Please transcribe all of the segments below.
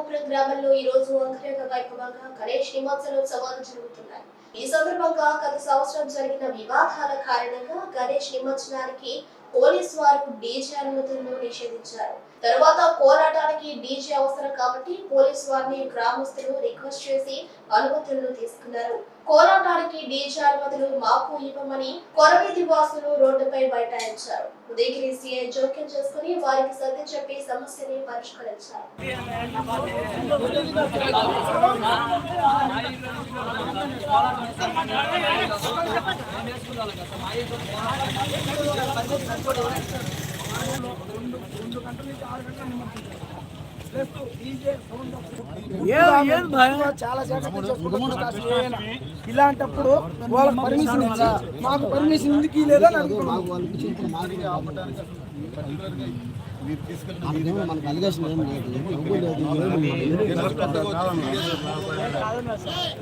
రామాపురం గ్రామంలో ఈ రోజు అంగరంగ వైభవంగా గణేష్ నిమజ్జనోత్సవాలు జరుగుతున్నాయి. ఈ సందర్భంగా గత సంవత్సరం జరిగిన వివాదాల కారణంగా గణేష్ నిమజ్జనానికి పోలీసు వారు డీజే అనుమతులను నిషేధించారు. తరువాత కోలాటానికి డీజే అవసరం కాబట్టి పోలీసు వారిని గ్రామస్తులు రిక్వెస్ట్ చేసి అనుమతులను తీసుకున్నారు. కోలాటానికి డీజే అనుమతులు మాకు ఇవ్వమని కొరవీధి వాసులు రోడ్డుపై బైఠాయించారు. ఉదయగిరి సీఐ జోక్యం చేసుకుని వారికి సర్ది చెప్పి సమస్యని పరిష్కరించారు. రెండు గంటల నుంచి ఆరు గంటల నిమజ్జించారు చాలా ఇలాంటప్పుడు వాళ్ళకి పర్మిషన్ ఇచ్చి మాకు పర్మిషన్ ఎందుకు లేదని అడుగుతున్నాం మనకు అలిగేషన్ ఏం లేదు ఎవ్వరు లేదు ఏమీ లేదు.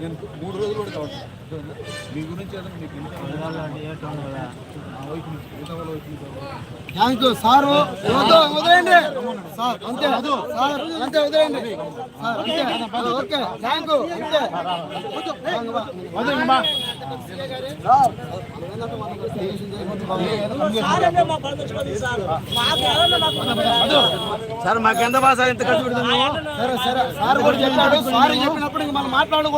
నేను మూడు రోజులు కూడా కావచ్చు మీ గురించి ఏదైనా మీకు థ్యాంక్ యూ సార్ వదిలేయండి సార్ అంతే సార్ అంతే అంతే okay. Thank you sir sir మాకెంత బాస ఎంత ఖర్చు పెడుతున్నాము సరే సరే సార్ కూడా చెప్పాడు సార్ చెప్పినప్పుడు మనం మాట్లాడకూడదు.